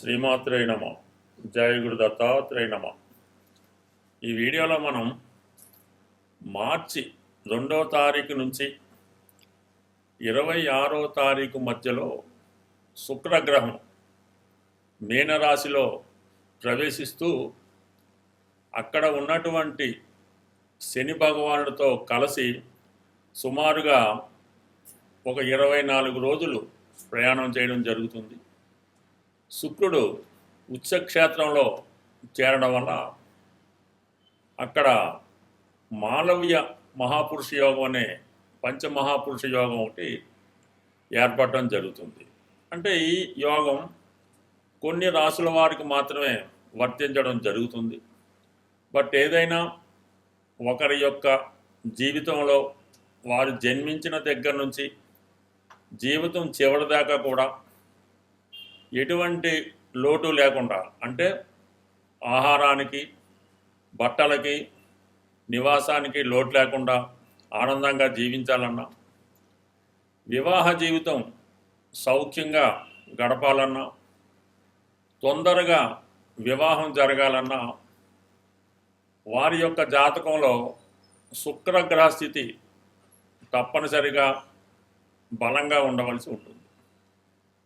శ్రీమాత్రేయ నమ. జయ గురు దత్తాత్రేయ నమ. ఈ వీడియోలో మనం మార్చి రెండో తారీఖు నుంచి ఇరవై ఆరో తారీఖు మధ్యలో శుక్రగ్రహం మీనరాశిలో ప్రవేశిస్తూ అక్కడ ఉన్నటువంటి శని భగవానుడితో కలిసి సుమారుగా ఒక ఇరవై నాలుగు రోజులు ప్రయాణం చేయడం జరుగుతుంది. శుక్రుడు ఉచ్చక్షేత్రంలో చేరడం వల్ల అక్కడ మాలవ్య మహాపురుష యోగం అనే పంచమహాపురుష యోగం ఒకటి ఏర్పడటం జరుగుతుంది. అంటే ఈ యోగం కొన్ని రాసుల వారికి మాత్రమే వర్తించడం జరుగుతుంది. బట్ ఏదైనా ఒకరి యొక్క జీవితంలో వారు జన్మించిన దగ్గర నుంచి జీవితం చివరి దాకా కూడా ఎటువంటి లోటు లేకుండా అంటే ఆహారానికి బట్టలకి నివాసానికి లోటు లేకుండా ఆనందంగా జీవించాలన్నా వివాహ జీవితం సౌఖ్యంగా గడపాలన్నా తొందరగా వివాహం జరగాలన్నా వారి యొక్క జాతకంలో శుక్రగ్రహ స్థితి తప్పనిసరిగా బలంగా ఉండవలసి ఉంటుంది.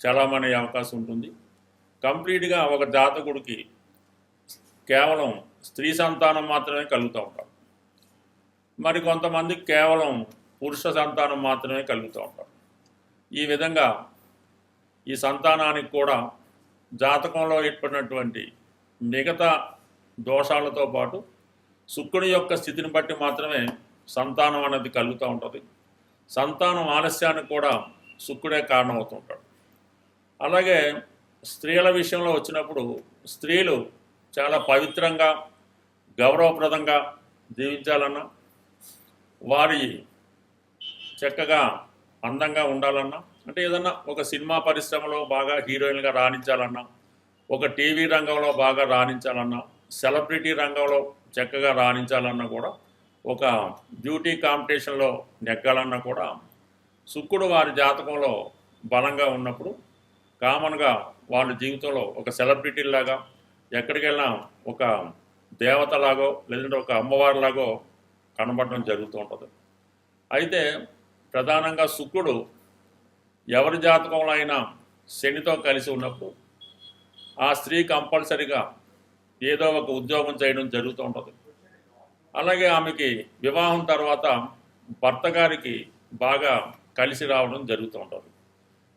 చలామణి అయ్యే అవకాశం ఉంటుంది. కంప్లీట్గా ఒక జాతకుడికి కేవలం స్త్రీ సంతానం మాత్రమే కలుగుతూ ఉంటారు మరి కొంతమంది కేవలం పురుష సంతానం మాత్రమే కలుగుతూ ఉంటారు ఈ విధంగా ఈ సంతానానికి కూడా జాతకంలో ఏర్పడినటువంటి మిగతా దోషాలతో పాటు శుక్రుని యొక్క స్థితిని బట్టి మాత్రమే సంతానం అనేది కలుగుతూ ఉంటుంది. సంతానం ఆలస్యానికి కూడా శుక్రుడే కారణమవుతుంటాడు అలాగే స్త్రీల విషయంలో వచ్చినప్పుడు స్త్రీలు చాలా పవిత్రంగా గౌరవప్రదంగా జీవించాలన్నా వారి చక్కగా అందంగా ఉండాలన్నా అంటే ఏదన్నా ఒక సినిమా పరిశ్రమలో బాగా హీరోయిన్గా రాణించాలన్నా ఒక టీవీ రంగంలో బాగా రాణించాలన్నా సెలబ్రిటీ రంగంలో చక్కగా రాణించాలన్నా కూడా ఒక బ్యూటీ కాంపిటీషన్లో నెగ్గాలన్నా కూడా శుక్రుడు వారి జాతకంలో బలంగా ఉన్నప్పుడు కామన్గా వాళ్ళ జీవితంలో ఒక సెలబ్రిటీలాగా ఎక్కడికి వెళ్ళినా ఒక దేవతలాగో లేదంటే ఒక అమ్మవారిలాగో కనబడడం జరుగుతూ ఉంటుంది. అయితే ప్రధానంగా శుక్రుడు ఎవరి జాతకంలో అయినా శనితో కలిసి ఉన్నప్పుడు ఆ స్త్రీ కంపల్సరిగా ఏదో ఒక ఉద్యోగం చేయడం జరుగుతూ ఉంటుంది. అలాగే ఆమెకి వివాహం తర్వాత భర్త గారికి బాగా కలిసి రావడం జరుగుతూ ఉంటుంది.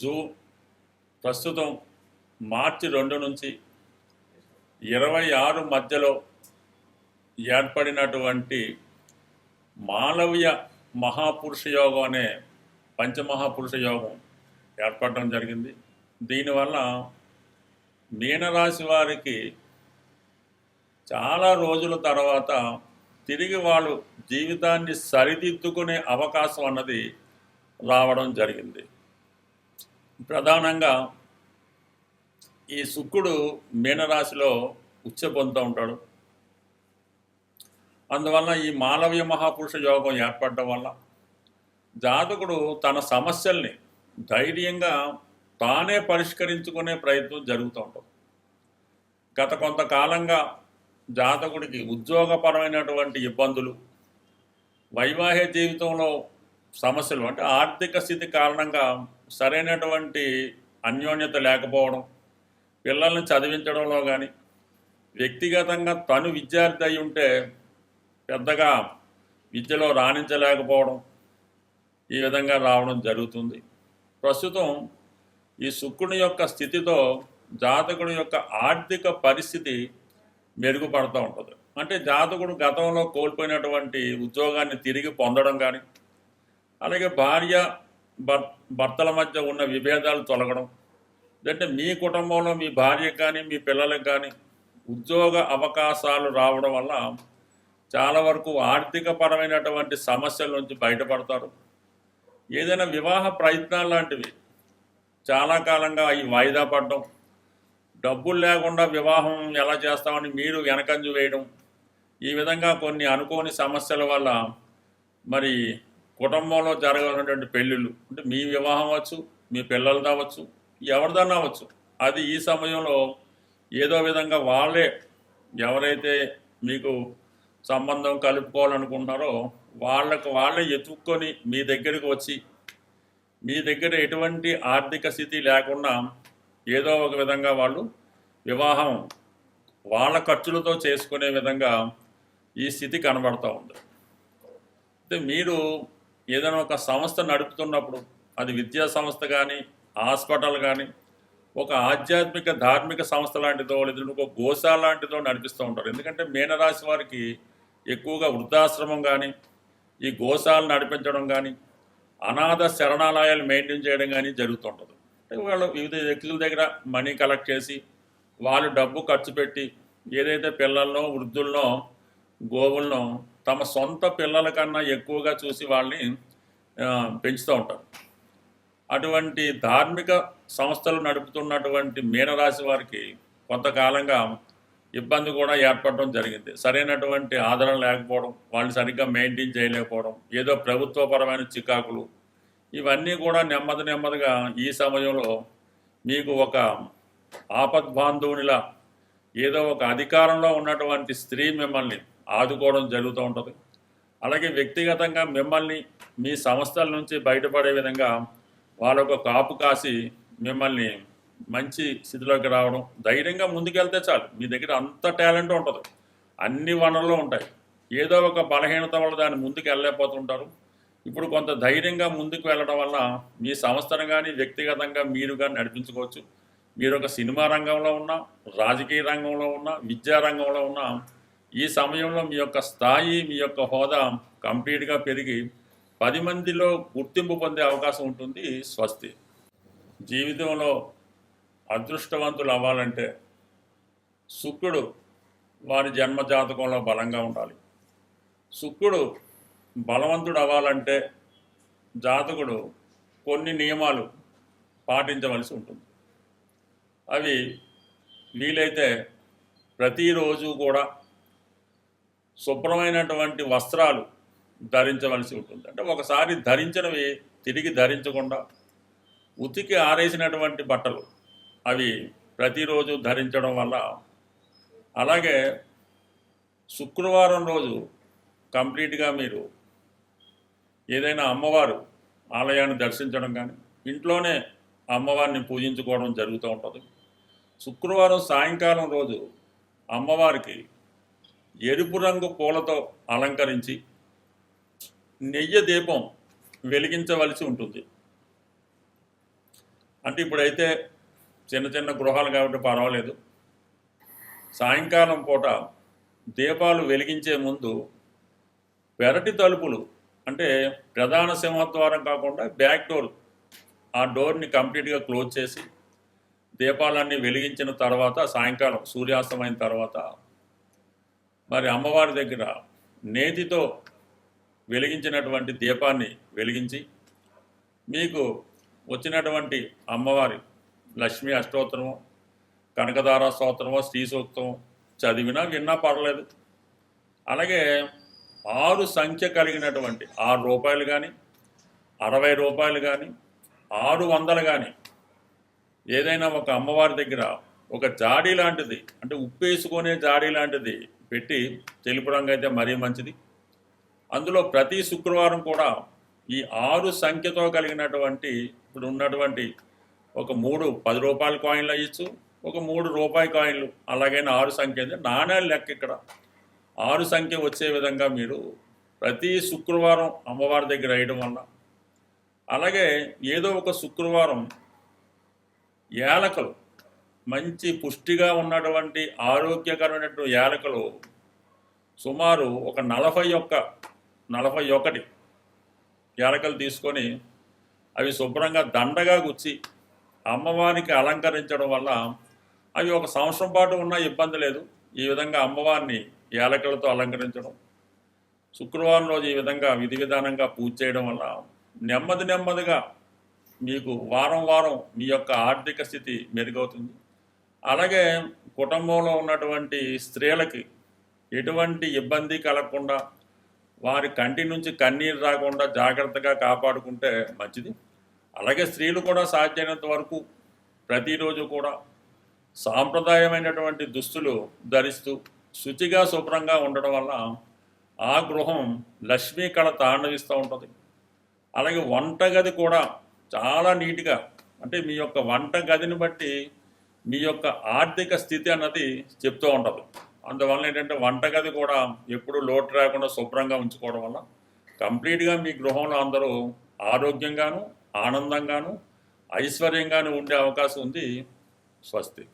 జూ ప్రస్తుతం మార్చి రెండు నుంచి ఇరవై ఆరు మధ్యలో ఏర్పడినటువంటి మాలవ్య మహాపురుష యోగం అనే పంచమహాపురుష యోగం ఏర్పడడం జరిగింది. దీనివల్ల మీనరాశి వారికి చాలా రోజుల తర్వాత తిరిగి వాళ్ళు జీవితాన్ని సరిదిద్దుకునే అవకాశం అన్నది రావడం జరిగింది. ప్రధానంగా ఈ శుక్రుడు మీనరాశిలో ఉచ్చ పొందుతూ ఉంటాడు. అందువల్ల ఈ మానవీయ మహాపురుష యోగం ఏర్పడడం వల్ల జాతకుడు తన సమస్యల్ని ధైర్యంగా తానే పరిష్కరించుకునే ప్రయత్నం జరుగుతూ ఉంటుంది గత కొంతకాలంగా జాతకుడికి ఉద్యోగపరమైనటువంటి ఇబ్బందులు వైవాహిక జీవితంలో సమస్యలు అంటే ఆర్థిక స్థితి కారణంగా సరైనటువంటి అన్యోన్యత లేకపోవడం పిల్లల్ని చదివించడంలో కానీ వ్యక్తిగతంగా తను విద్యార్థి అయి ఉంటే పెద్దగా విద్యలో రాణించలేకపోవడం ఈ విధంగా రావడం జరుగుతుంది. ప్రస్తుతం ఈ శుక్రుని యొక్క స్థితితో జాతకుడి యొక్క ఆర్థిక పరిస్థితి మెరుగుపడుతూ ఉంటుంది. అంటే జాతకుడు గతంలో కోల్పోయినటువంటి ఉద్యోగాన్ని తిరిగి పొందడం కానీ అలాగే భార్య భర్త భర్తల మధ్య ఉన్న విభేదాలు తొలగడం. అంటే మీ కుటుంబంలో మీ భార్యకు కానీ మీ పిల్లలకు కానీ ఉద్యోగ అవకాశాలు రావడం వల్ల చాలా వరకు ఆర్థికపరమైనటువంటి సమస్యల నుంచి బయటపడతారు. ఏదైనా వివాహ ప్రయత్నాలు లాంటివి చాలా కాలంగా ఈ వాయిదా పడడం. డబ్బులు లేకుండా వివాహం ఎలా చేస్తామని మీరు వెనకంజు వేయడం. ఈ విధంగా కొన్ని అనుకోని సమస్యల వల్ల మరి కుటుంబంలో జరగాల్సినటువంటి పెళ్ళిళ్ళు. అంటే మీ వివాహం అవ్వచ్చు మీ పిల్లలు కావచ్చు ఎవరిదన్నా అవ్వచ్చు. అది ఈ సమయంలో ఏదో విధంగా వాళ్ళే ఎవరైతే మీకు సంబంధం కలుపుకోవాలనుకుంటున్నారో వాళ్ళకు వాళ్ళే ఎత్తుక్కొని మీ దగ్గరికి వచ్చి మీ దగ్గర ఎటువంటి ఆర్థిక స్థితి లేకుండా ఏదో ఒక విధంగా వాళ్ళు వివాహం వాళ్ళ ఖర్చులతో చేసుకునే విధంగా ఈ స్థితి కనబడుతూ ఉంది. అయితే మీరు ఏదైనా ఒక సంస్థ నడుపుతున్నప్పుడు అది విద్యా సంస్థ కానీ హాస్పిటల్ కానీ ఒక ఆధ్యాత్మిక ధార్మిక సంస్థ లాంటిదో లేదా ఒక గోశాల లాంటిదో నడిపిస్తూ ఉంటారు. ఎందుకంటే మీనరాశి వారికి ఎక్కువగా వృద్ధాశ్రమం కానీ ఈ గోశాలు నడిపించడం కానీ అనాథ శరణాలయాలు మెయింటైన్ చేయడం కానీ జరుగుతుంటుంది. అంటే వాళ్ళు వివిధ వ్యక్తుల దగ్గర మనీ కలెక్ట్ చేసి వాళ్ళు డబ్బు ఖర్చు పెట్టి ఏదైతే పిల్లల్లో వృద్ధుల్లో గోవులను తమ సొంత పిల్లల కన్నా ఎక్కువగా చూసి వాళ్ళని పెంచుతూ ఉంటారు. అటువంటి ధార్మిక సంస్థలు నడుపుతున్నటువంటి మీనరాశి వారికి కొంతకాలంగా ఇబ్బంది కూడా ఏర్పడడం జరిగింది. సరైనటువంటి ఆదరణ లేకపోవడం వాళ్ళు సరిగ్గా మెయింటైన్ చేయలేకపోవడం ఏదో ప్రభుత్వపరమైన చికాకులు ఇవన్నీ కూడా నెమ్మది నెమ్మదిగా ఈ సమయంలో మీకు ఒక ఆపద్బాంధవునిలా ఏదో ఒక అధికారంలో ఉన్నటువంటి స్త్రీ మిమ్మల్ని ఆదుకోవడం జరుగుతూ ఉంటుంది. అలాగే వ్యక్తిగతంగా మిమ్మల్ని మీ సంస్థల నుంచి బయటపడే విధంగా వాళ్ళొక కాపు కాసి మిమ్మల్ని మంచి స్థితిలోకి రావడం ధైర్యంగా ముందుకెళ్తే చాలు. మీ దగ్గర అంత టాలెంట్ ఉంటుంది. అన్ని వనరులు ఉంటాయి. ఏదో ఒక బలహీనత వల్ల దాన్ని ముందుకు వెళ్ళలేకపోతుంటారు ఇప్పుడు కొంత ధైర్యంగా ముందుకు వెళ్ళడం వల్ల మీ సంస్థను కానీ వ్యక్తిగతంగా మీరు కానీ నడిపించుకోవచ్చు. మీరు ఒక సినిమా రంగంలో ఉన్నా రాజకీయ రంగంలో ఉన్నా విద్యా రంగంలో ఉన్నా ఈ సమయంలో మీ యొక్క స్థాయి మీ యొక్క హోదా కంప్లీట్గా పెరిగి పది మందిలో గుర్తింపు పొందే అవకాశం ఉంటుంది స్వస్తి. జీవితంలో అదృష్టవంతులు అవ్వాలంటే శుక్రుడు వారి జన్మ జాతకంలో బలంగా ఉండాలి. శుక్రుడు బలవంతుడు అవ్వాలంటే జాతకుడు కొన్ని నియమాలు పాటించవలసి ఉంటుంది. అవి వీలైతే ప్రతిరోజు కూడా శుభ్రమైనటువంటి వస్త్రాలు ధరించవలసి ఉంటుంది. అంటే ఒకసారి ధరించినవి తిరిగి ధరించకుండా ఉతికి ఆరేసినటువంటి బట్టలు అవి ప్రతిరోజు ధరించడం వల్ల అలాగే శుక్రవారం రోజు కంప్లీట్గా మీరు ఏదైనా అమ్మవారు ఆలయాన్ని దర్శించడం కానీ ఇంట్లోనే అమ్మవారిని పూజించుకోవడం జరుగుతూ ఉంటుంది. శుక్రవారం సాయంకాలం రోజు అమ్మవారికి ఎరుపు రంగు పూలతో అలంకరించి నెయ్యి దీపం వెలిగించవలసి ఉంటుంది. అంటే ఇప్పుడైతే చిన్న చిన్న గృహాలు కాబట్టి పర్వాలేదు. సాయంకాలం పూట దీపాలు వెలిగించే ముందు పెరటి తలుపులు అంటే ప్రధాన సింహద్వారం కాకుండా బ్యాక్ డోర్ ఆ డోర్ని కంప్లీట్గా క్లోజ్ చేసి దీపాలన్నీ వెలిగించిన తర్వాత సాయంకాలం సూర్యాస్తమైన తర్వాత మరి అమ్మవారి దగ్గర నేతితో వెలిగించినటువంటి దీపాన్ని వెలిగించి మీకు వచ్చినటువంటి అమ్మవారి లక్ష్మీ అష్టోత్తరము కనకదార స్తోత్రము శ్రీ సూక్తం చదివినా విన్నా పర్లేదు. అలాగే ఆరు సంఖ్య కలిగినటువంటి ఆరు రూపాయలు కానీ అరవై రూపాయలు కానీ ఆరు వందలు కానీ ఏదైనా ఒక అమ్మవారి దగ్గర ఒక జాడీ లాంటిది అంటే ఉప్పేసుకునే జాడీ లాంటిది పెట్టి తెలుపు రంగు అయితే మరీ మంచిది. అందులో ప్రతి శుక్రవారం కూడా ఈ ఆరు సంఖ్యతో కలిగినటువంటి ఇప్పుడు ఉన్నటువంటి ఒక మూడు పది రూపాయల కాయిన్లు అయ్యచ్చు ఒక మూడు రూపాయి కాయిన్లు. అలాగైనా ఆరు సంఖ్య అంటే నాణ్యాలు లెక్క ఇక్కడ. ఆరు సంఖ్య వచ్చే విధంగా మీరు ప్రతి శుక్రవారం అమ్మవారి దగ్గర వేయడం వల్ల. అలాగే ఏదో ఒక శుక్రవారం యాలకలు మంచి పుష్టిగా ఉన్నటువంటి ఆరోగ్యకరమైనటువంటి యాలకలు సుమారు ఒక నలభై ఒక్క నలభై ఒకటి యాలకలు తీసుకొని అవి శుభ్రంగా దండగా గుచ్చి అమ్మవారికి అలంకరించడం వల్ల అవి ఒక సంవత్సరం పాటు ఉన్నా ఇబ్బంది లేదు. ఈ విధంగా అమ్మవారిని ఏలకలతో అలంకరించడం శుక్రవారం రోజు ఈ విధంగా విధి విధానంగా పూజ చేయడం వల్ల నెమ్మది నెమ్మదిగా మీకు వారం వారం మీ యొక్క ఆర్థిక స్థితి మెరుగవుతుంది. అలాగే కుటుంబంలో ఉన్నటువంటి స్త్రీలకి ఎటువంటి ఇబ్బంది కలగకుండా వారి కంటి నుంచి కన్నీరు రాకుండా జాగ్రత్తగా కాపాడుకుంటే మంచిది. అలాగే స్త్రీలు కూడా సాధ్యమైనంత వరకు ప్రతిరోజు కూడా సాంప్రదాయమైనటువంటి దుస్తులు ధరిస్తూ శుచిగా శుభ్రంగా ఉండడం వల్ల ఆ గృహం లక్ష్మీ కళ తాండవిస్తూ ఉంటుంది. అలాగే వంటగది కూడా చాలా నీట్గా అంటే మీ యొక్క వంట గదిని బట్టి మీ యొక్క ఆర్థిక స్థితి అన్నది చెప్తూ ఉంటుంది. అందువల్ల ఏంటంటే వంటగది కూడా ఎప్పుడు లోటు రాకుండా శుభ్రంగా ఉంచుకోవడం వల్ల కంప్లీట్గా మీ గృహంలో అందరూ ఆరోగ్యంగాను ఆనందంగాను ఐశ్వర్యంగాను ఉండే అవకాశం ఉంది స్వస్తి.